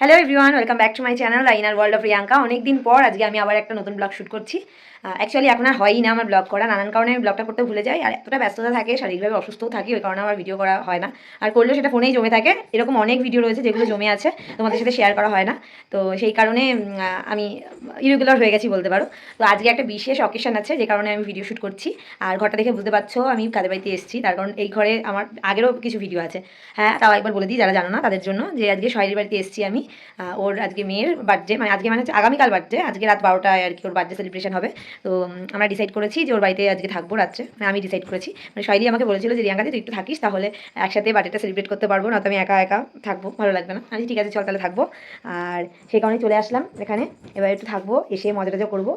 Hello everyone welcome back to my channel inner world of Riyanka অনেকদিন পর আজকে আমি আবার একটা নতুন ব্লগ শ্যুট করছি। অ্যাকচুয়ালি এখন আর হয়ই না আমার ব্লগ করা। নানান কারণে আমি ব্লগটা করতে ভুলে যাই। আর এতটা ব্যস্ততা থাকে, শারীরিকভাবে অসুস্থও থাকি, ওই কারণে আমার ভিডিও করা হয় না। আর করলেও সেটা ফোনেই জমে থাকে। এরকম অনেক ভিডিও রয়েছে যেগুলো জমে আছে, তোমাদের সাথে শেয়ার করা হয় না। তো সেই কারণে আমি ইরেগুলার হয়ে গেছি বলতে পারো। তো আজকে একটা বিশেষ অকেশন আছে, যে কারণে আমি ভিডিও শ্যুট করছি। আর ঘরটা দেখে বুঝতে পারছ, আমি কাদের বাড়িতে এসেছি। তার কারণ এই ঘরে আমার আগেরও কিছু ভিডিও আছে। হ্যাঁ তাও একবার বলে দিই যারা জানো না তাদের জন্য, যে আজকে শহরের বাড়িতে এসেছি আমি। ওর আজকে মেয়ের বার্থডে মানে আজকে মানে আগামীকাল বার্থডে আজকে রাত বারোটায় আর কি ওর বার্থডে সেলিব্রেশন হবে। তো আমরা ডিসাইড করেছি যে ওর বাড়িতে আজকে থাকব রাত্রে। মানে আমি ডিসাইড করেছি। মানে শৈলী আমাকে বলেছিল যে রিয়াঙ্কাদি তুই একটু থাকিস তাহলে একসাথে বার্থডেটা সেলিব্রেট করতে পারব না তো আমি একা একা থাকব ভালো লাগবে না। আমি ঠিক আছে চল তাহলে থাকব। আর সেই কারণে চলে আসলাম এখানে। এবার একটু থাকব এসে মজা টজা করব।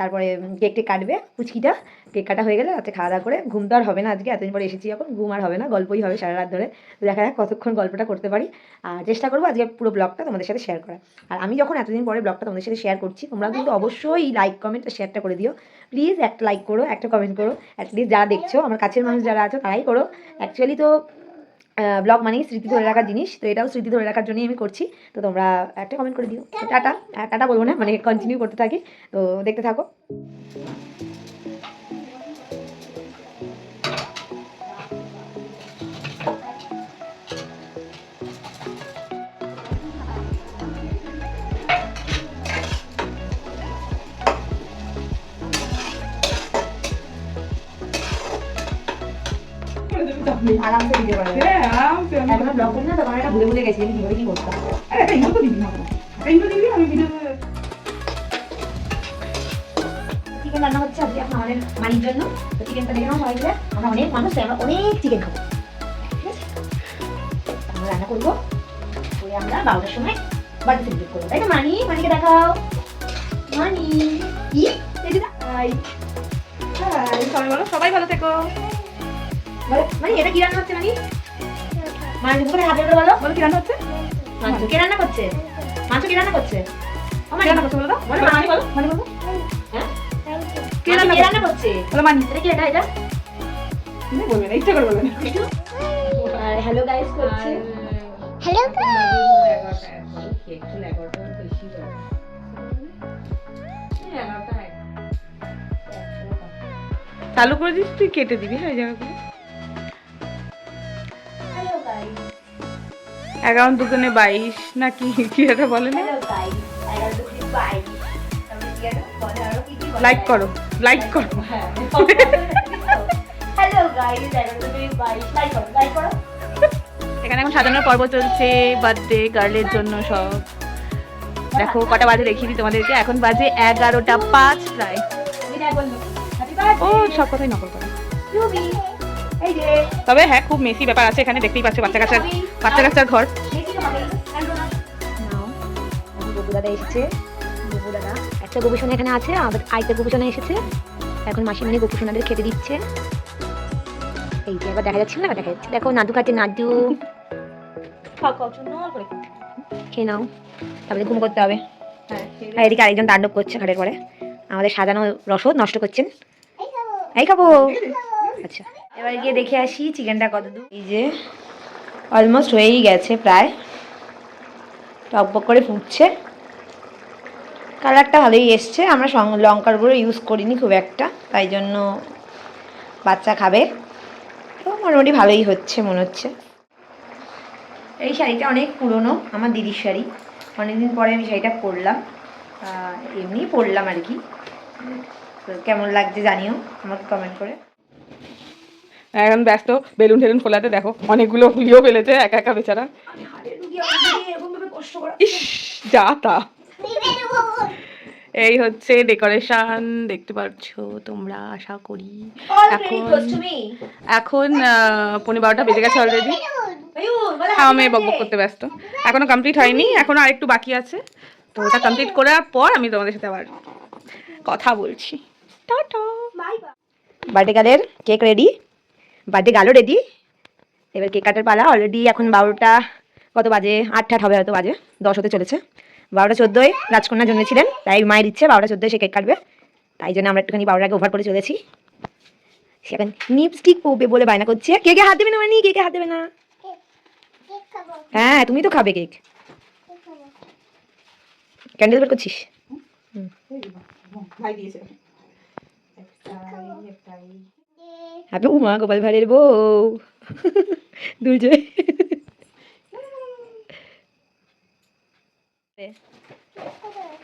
তারপরে কেক টেক কাটবে পুচকিটা। কেক কাটা হয়ে গেলে রাতে খাওয়া দাওয়া করে। ঘুম তো আর হবে না আজকে এতদিন পরে এসেছি এখন ঘুম আর হবে না গল্পই হবে সারা রাত ধরে। তো দেখা যাক কতক্ষণ গল্পটা করতে পারি। আর চেষ্টা করব আজকে পুরো ব্লগটা তোমাদের সাথে শেয়ার করা আর আমি যখন এতদিন পরে ব্লগটা তোমাদের সাথে শেয়ার করছি তোমরা কিন্তু অবশ্যই লাইক কমেন্ট শেয়ারটা করে দিও। প্লিজ একটা লাইক করো, একটা কমেন্ট করো। অ্যাটলিস্ট যারা দেখছ, আমার কাছের মানুষ যারা আছো, তারাই করো। অ্যাকচুয়ালি তো ব্লগ মানেই স্মৃতি ধরে রাখার জিনিস, তো এটাও স্মৃতি ধরে রাখার জন্যই আমি করছি। তো তোমরা একটা কমেন্ট করে দিও। টাটা। টাটা বলব না মানে কন্টিনিউ করতে থাকি। তো দেখতে থাকো। আরামসে ভিডিও করা যাবে এখন ব্লগ করি না তখন একটা ভুলে ভুলে গেছি আমি কীভাবে কী করতাম? চিকেন রান্না হচ্ছে আজকে আমাদের মানির জন্য। তো চিকেনটা দেখে নাও মিলে। আমরা অনেক মানুষ আমরা অনেক চিকেন খাব। ঠিক আছে? আমরা রান্না করব। করে আমরা বারোটার সময় বাড়িতে সেলিব্রেট করব। তাই তো মানি? মানিকে দেখাও। মানি? এই হাই হাই সবাই বলো সবাই ভালো থেকো। মানি এটা কি রান্না হচ্ছে মানি মানি দুপুরে হাতে করে বলো। বলো কি রান্না হচ্ছে? মাংস কে রান্না করছে? মাংস কে রান্না করছে? ও কি রান্না করছে বলো? মানি বলো। মানে বলো। হ্যাঁ? কে রান্না কে করছে? রান্না করছে? বলো মানি। এটা কি এটা এটা? তুমি বলবে না ইচ্ছা করে বলবে না। আর হ্যালো গাইস করছি। হ্যালো চালু করে দিস তুই কেটে দিবি হ্যাঁ এই জায়গাগুলো এগারো দুগুনে বাইশ না কি কি এটা বলে না? লাইক করো লাইক করো। হ্যাঁ করো। এখানে এখন সাজানোর পর্ব চলছে বার্থডে গার্লের জন্য সব। দেখো কটা বাজে দেখিয়ে দিই তোমাদেরকে। এখন বাজে এগারোটা পাঁচ প্রায়। ও সব কথাই নকল করে। তবে হ্যাঁ খুব মেসি ব্যাপার আছে এখানে দেখতেই পাচ্ছ বাচ্চা কাচ্চার বাচ্চা কাচ্চার ঘর। দাদা এসেছে। দাদা একটা গবেষণা এখানে আছে আমাদের আরেকটা গবেষণা এসেছে। এখন মাসিমানি গবেষণাদের খেতে দিচ্ছে। এই যে এবার দেখা যাচ্ছে না দেখা যাচ্ছে। দেখো নাদু খাচ্ছে নাদু। খেয়ে নাও। তারপরে ঘুম করতে হবে। আর এদিকে আরেকজন তাণ্ডব করছে খাটের পরে। আমাদের সাজানো রসদ নষ্ট করছেন। এই খাব। আচ্ছা। এবার গিয়ে দেখে আসি চিকেনটা কত দূর এই যে অলমোস্ট হয়েই গেছে প্রায়। টকবক করে ফুটছে। কালারটা ভালোই এসছে। আমরা লঙ্কার গুঁড়ো ইউজ করিনি খুব একটা, তাই জন্য বাচ্চা খাবে। তো মোটামুটি ভালোই হচ্ছে মনে হচ্ছে। এই শাড়িটা অনেক পুরনো, আমার দিদির শাড়ি। অনেকদিন পরে আমি শাড়িটা পরলাম। এমনি পরলাম আর কি। কেমন লাগছে জানিও আমাকে কমেন্ট করে। এখন ব্যস্ত বেলুন টেলুন ফোলাতে দেখো অনেকগুলো ফুলিও ফেলেছে একা একা বেচারা। ইস যা তা। এই হচ্ছে ডেকোরেশন দেখতে পাচ্ছ তোমরা আশা করি। এখন এখন আহ, পৌনে বারোটা বেজে গেছে অলরেডি হ্যাঁ আমি বকবক করতে ব্যস্ত। এখনও কমপ্লিট হয়নি এখনও আরেকটু বাকি আছে। তো ওটা কমপ্লিট করার পর আমি তোমাদের সাথে আবার কথা বলছি। টাটা। গালের কেক রেডি বার্থডে গালও রেডি এবার কেক কাটার পালা। অলরেডি এখন বারোটা কত বাজে? আট ঠাট হবে হয়তো বাজে। দশ হতে চলেছে। বারোটা চোদ্দোয় রাজকন্যা জন্মেছিলেন তাই মায়ের ইচ্ছে বারোটা চোদ্দোয় সে কেক কাটবে। তাই জন্য আমরা একটুখানি বারোটার আগে ওভার করে চলেছি। সেখানে লিপস্টিক পরবে বলে বায়না করছে। কে কে হাত দেবে না মানে? কে কে হাত দেবে না। হ্যাঁ তুমি তো খাবে কেক ক্যান্ডেল বের করছিস? ভাই দিয়েছে। হ্যাপি উমা গোপাল ভাঁড়ের বউ দুলছে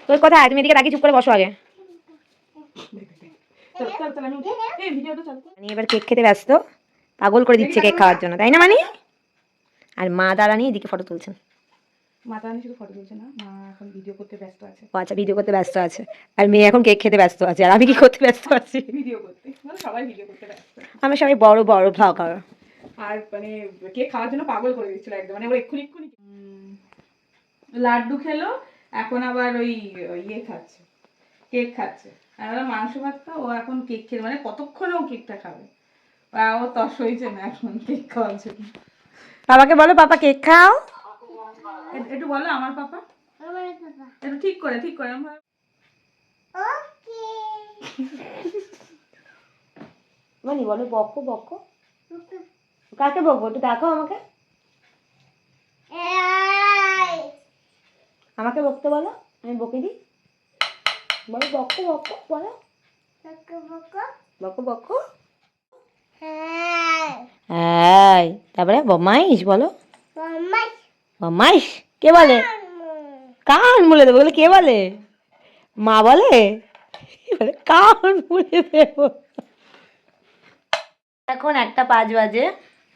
তোর কথা তুমি এদিকে তাকিয়ে চুপ করে বসো আগে আমি এবার কেক খেতে ব্যস্ত পাগল করে দিচ্ছে কেক খাওয়ার জন্য তাই না মানে আর মা দাঁড়ানি এদিকে ফটো তুলছেন আচ্ছা ভিডিও করতে ব্যস্ত আছে। আর মেয়ে এখন কেক খেতে ব্যস্ত আছে আর আমি কি করতে ব্যস্ত আছি? ভিডিও করতে মানে সবাই ভিডিও করতে ব্যস্ত। আমরা সবাই বড় বড় ব্লগার আর মানে কেক খাওয়ার জন্য পাগল করে দিচ্ছিল একদম মানে ওর এক্ষুনি এক্ষুনি লাড্ডু খেলো এখন আবার ওই ইয়ে খাচ্ছে কেক খাচ্ছে। আর মাংস ভাত তো ও এখন কেক খেলে মানে কতক্ষণে ও কেকটা খাবে? ও তস হয়েছে না এখন কেক খাওয়ার জন্য। বাবাকে বলো পাপা কেক খাও? একটু বলো আমার পাপা? একটু ঠিক করে ঠিক করে মানে বলো বকো বকো। কাকে বকবো একটু দেখো আমাকে। আমাকে বকতে বলো আমি বকে দিই। বলো বকো বকো বলো। বকো বকো। হ্যাঁ। তারপরে বমাইশ বলো। বমাইশ কে বলে? কান মুলে দেবো বলে কে বলে? মা বলে? বলে কান মুলে দেবো। এখন একটা পাঁচ বাজে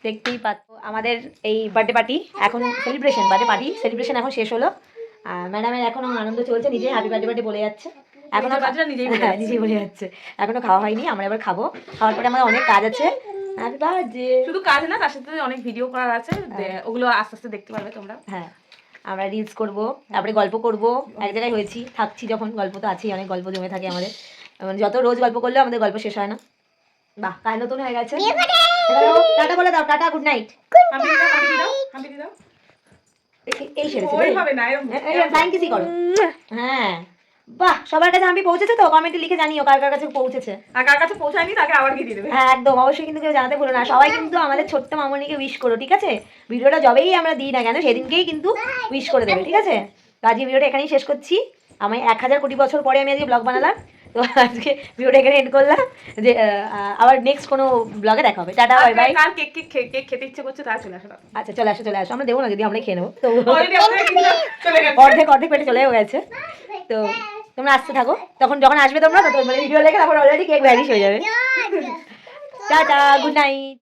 দেখতেই পাচ্ছ আমাদের এই বার্থডে পার্টি এখন সেলিব্রেশন বার্থডে পার্টি সেলিব্রেশন এখন শেষ হলো। আর ম্যাডামের এখনও আনন্দ চলছে নিজে হ্যাপি বার্থডে বার্থডে বলে যাচ্ছে। এখনও নিজেই বলে হ্যাঁ, নিজেই বলে যাচ্ছে। এখনও খাওয়া হয়নি আমরা এবার খাব। খাওয়ার পরে আমাদের অনেক কাজ আছে। শুধু কাজ না তার সাথে অনেক ভিডিও করার আছে ওগুলো আস্তে আস্তে দেখতে পারবে তোমরা। হ্যাঁ আমরা রিলস করব তারপরে গল্প করব এক জায়গায় হয়েছি থাকছি যখন গল্প তো আছেই অনেক গল্প জমে থাকে আমাদের। মানে যত রোজ গল্প করলেও আমাদের গল্প শেষ হয় না। বাহ কাল নতুন হয়ে গেছে। টাটা বলে দাও টাটা গুড নাইট এই সেরেছে হ্যাঁ। বাহ সবার কাছে আমি পৌঁছেছে তো? কমেন্টে লিখে জানিও কার কার কাছে পৌঁছেছে। আর কার কাছে পৌঁছায়নি তাকে আবার কি দিয়ে দেবে? হ্যাঁ একদম অবশ্যই কিন্তু কেউ জানাতে ভুলো না। সবাই কিন্তু আমাদের ছোট্ট মামনিকে উইশ করো ঠিক আছে? ভিডিওটা যবেই আমরা দিই না কেন সেদিনকেই কিন্তু উইশ করে দেবে ঠিক আছে? তো আজকে ভিডিওটা এখানেই শেষ করছি। আমি এক হাজার কোটি বছর পরে আমি আজকে ব্লগ বানালাম। তো আজকে ভিডিওটা এখানে এন্ড করলাম। যে আবার নেক্সট কোনো ব্লগে দেখা হবে। টাটা বাই বাই কার কেক কেক কেক খেতে ইচ্ছে করছে তারা চলে আসো আচ্ছা চলে আসো চলে আসো। আমরা দেবো না যদি আমরাই খেয়ে নেব। তো চলে অর্ধেক অর্ধেক পেটে চলেও গেছে। তো তোমরা আসতে থাকো। তখন যখন আসবে তোমরা তখন মানে ভিডিও লেগে তখন অলরেডি কেক ভ্যানিশ হয়ে যাবে। Tata good night